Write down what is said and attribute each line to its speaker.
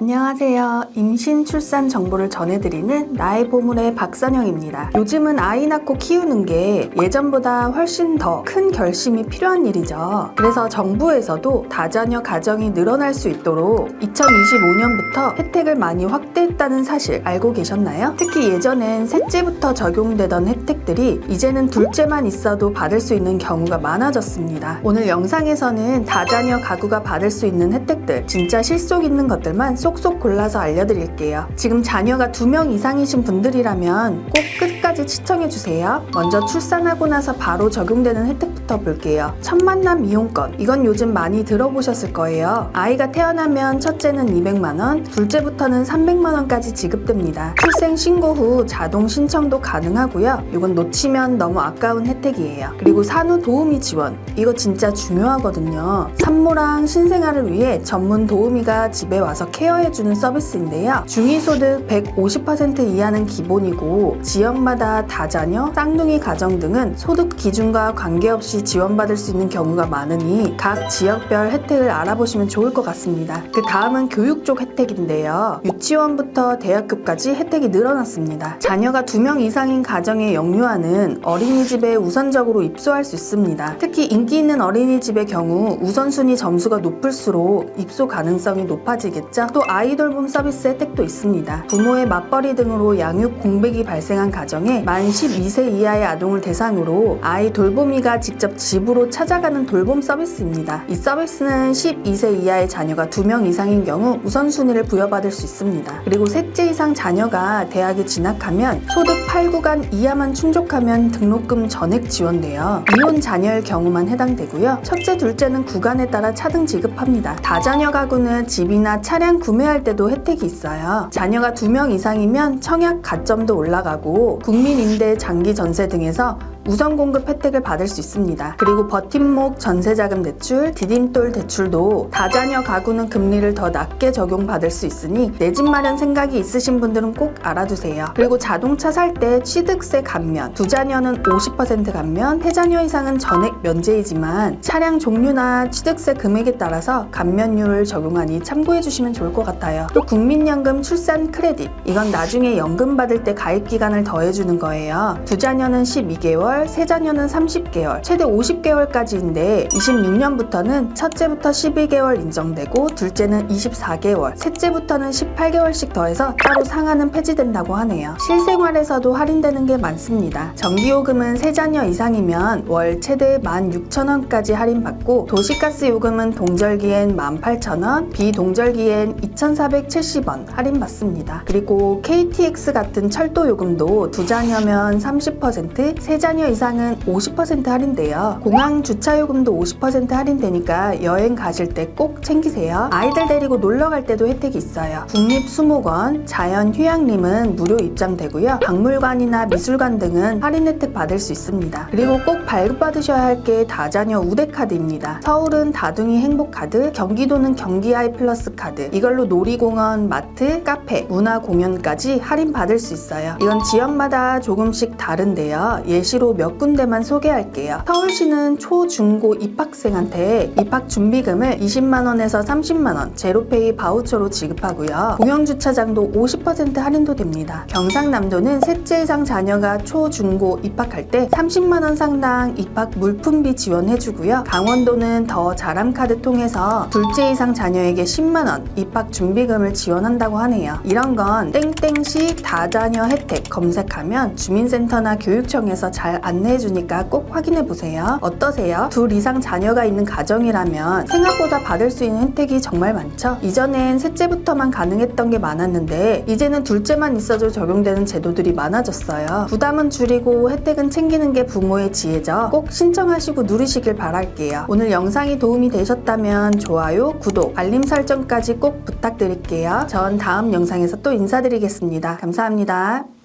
Speaker 1: 안녕하세요. 임신 출산 정보를 전해드리는 나의 보물의 박선영입니다. 요즘은 아이 낳고 키우는 게 예전보다 훨씬 더 큰 결심이 필요한 일이죠. 그래서 정부에서도 다자녀 가정이 늘어날 수 있도록 2025년부터 혜택을 많이 확대했다는 사실 알고 계셨나요? 특히 예전엔 셋째부터 적용되던 혜택들이 이제는 둘째만 있어도 받을 수 있는 경우가 많아졌습니다. 오늘 영상에서는 다자녀 가구가 받을 수 있는 혜택들, 진짜 실속 있는 것들만 쏙쏙 골라서 알려드릴게요. 지금 자녀가 두명 이상이신 분들이라면 꼭 끝까지 시청해주세요. 먼저 출산하고 나서 바로 적용되는 혜택부터 볼게요. 첫 만남 이용권. 이건 요즘 많이 들어보셨을 거예요. 아이가 태어나면 첫째는 200만원, 둘째부터는 300만원까지 지급됩니다. 출생 신고 후 자동 신청도 가능하고요. 이건 놓치면 너무 아까운 혜택이에요. 그리고 산후 도우미 지원. 이거 진짜 중요하거든요. 산모랑 신생아를 위해 전문 도우미가 집에 와서 케어 해주는 서비스인데요. 중위소득 150% 이하는 기본이고 지역마다 다자녀, 쌍둥이 가정 등은 소득 기준과 관계없이 지원받을 수 있는 경우가 많으니 각 지역별 혜택을 알아보시면 좋을 것 같습니다. 그 다음은 교육 쪽 혜택인데요. 유치원부터 대학교까지 혜택이 늘어났습니다. 자녀가 두명 이상인 가정에 영유아는 어린이집에 우선적으로 입소할 수 있습니다. 특히 인기 있는 어린이집의 경우 우선순위 점수가 높을수록 입소 가능성이 높아지겠죠. 또 아이 돌봄 서비스 혜택도 있습니다. 부모의 맞벌이 등으로 양육 공백이 발생한 가정에 만 12세 이하의 아동을 대상으로 아이 돌보미가 직접 집으로 찾아가는 돌봄 서비스입니다. 이 서비스는 12세 이하의 자녀가 두명 이상인 경우 우선순위를 부여받을 수 있습니다. 그리고 셋째 이상 자녀가 대학에 진학하면 소득 8구간 이하만 충족하면 등록금 전액 지원돼요. 이혼 자녀일 경우만 해당되고요. 첫째, 둘째는 구간에 따라 차등 지급합니다. 다자녀 가구는 집이나 차량 구매 할 때도 혜택이 있어요. 자녀가 두명 이상이면 청약 가점도 올라가고 국민임대 장기 전세 등에서 우선 공급 혜택을 받을 수 있습니다. 그리고 버팀목 전세자금 대출, 디딤돌 대출도 다자녀 가구는 금리를 더 낮게 적용받을 수 있으니 내 집 마련 생각이 있으신 분들은 꼭 알아두세요. 그리고 자동차 살 때 취득세 감면, 두 자녀는 50% 감면, 세 자녀 이상은 전액 면제이지만 차량 종류나 취득세 금액에 따라서 감면율을 적용하니 참고해 주시면 좋을 것 같아요. 또 국민연금 출산 크레딧, 이건 나중에 연금 받을 때 가입 기간을 더해주는 거예요. 두 자녀는 12개월, 세 자녀는 30개월, 최대 50개월까지인데 26년부터는 첫째부터 12개월 인정되고 둘째는 24개월, 셋째부터는 18개월씩 더해서 따로 상한은 폐지된다고 하네요. 실생활에서도 할인되는 게 많습니다. 전기요금은 세 자녀 이상이면 월 최대 16,000원까지 할인받고 도시가스 요금은 동절기엔 18,000원, 비동절기엔 2,470원 할인받습니다. 그리고 KTX 같은 철도 요금도 두 자녀면 30%, 세 자녀 이상은 50% 할인돼요. 공항 주차 요금도 50% 할인되니까 여행 가실 때 꼭 챙기세요. 아이들 데리고 놀러 갈 때도 혜택이 있어요. 국립수목원, 자연휴양림은 무료 입장되고요. 박물관이나 미술관 등은 할인 혜택 받을 수 있습니다. 그리고 꼭 발급받으셔야 할 게 다자녀 우대카드입니다. 서울은 다둥이 행복카드, 경기도는 경기아이 플러스 카드. 이걸로 놀이공원, 마트, 카페, 문화공연까지 할인 받을 수 있어요. 이건 지역마다 조금씩 다른데요. 예시로 몇 군데만 소개할게요. 서울시는 초, 중 고 입학생한테 입학 준비금을 20만원에서 30만원 제로페이 바우처로 지급하고요. 공영주차장도 50% 할인도 됩니다. 경상남도는 셋째 이상 자녀가 초, 중 고 입학할 때 30만원 상당 입학 물품비 지원해주고요. 강원도는 더 자람카드 통해서 둘째 이상 자녀에게 10만원 입학 준비금을 지원한다고 하네요. 이런 건 땡땡시 다자녀 혜택 검색하면 주민센터나 교육청에서 잘 안내해 주니까 꼭 확인해 보세요. 어떠세요? 둘 이상 자녀가 있는 가정이라면 생각보다 받을 수 있는 혜택이 정말 많죠? 이전엔 셋째부터만 가능했던 게 많았는데 이제는 둘째만 있어도 적용되는 제도들이 많아졌어요. 부담은 줄이고 혜택은 챙기는 게 부모의 지혜죠. 꼭 신청하시고 누르시길 바랄게요. 오늘 영상이 도움이 되셨다면 좋아요, 구독, 알림 설정까지 꼭 부탁드릴게요. 전 다음 영상에서 또 인사드리겠습니다. 감사합니다.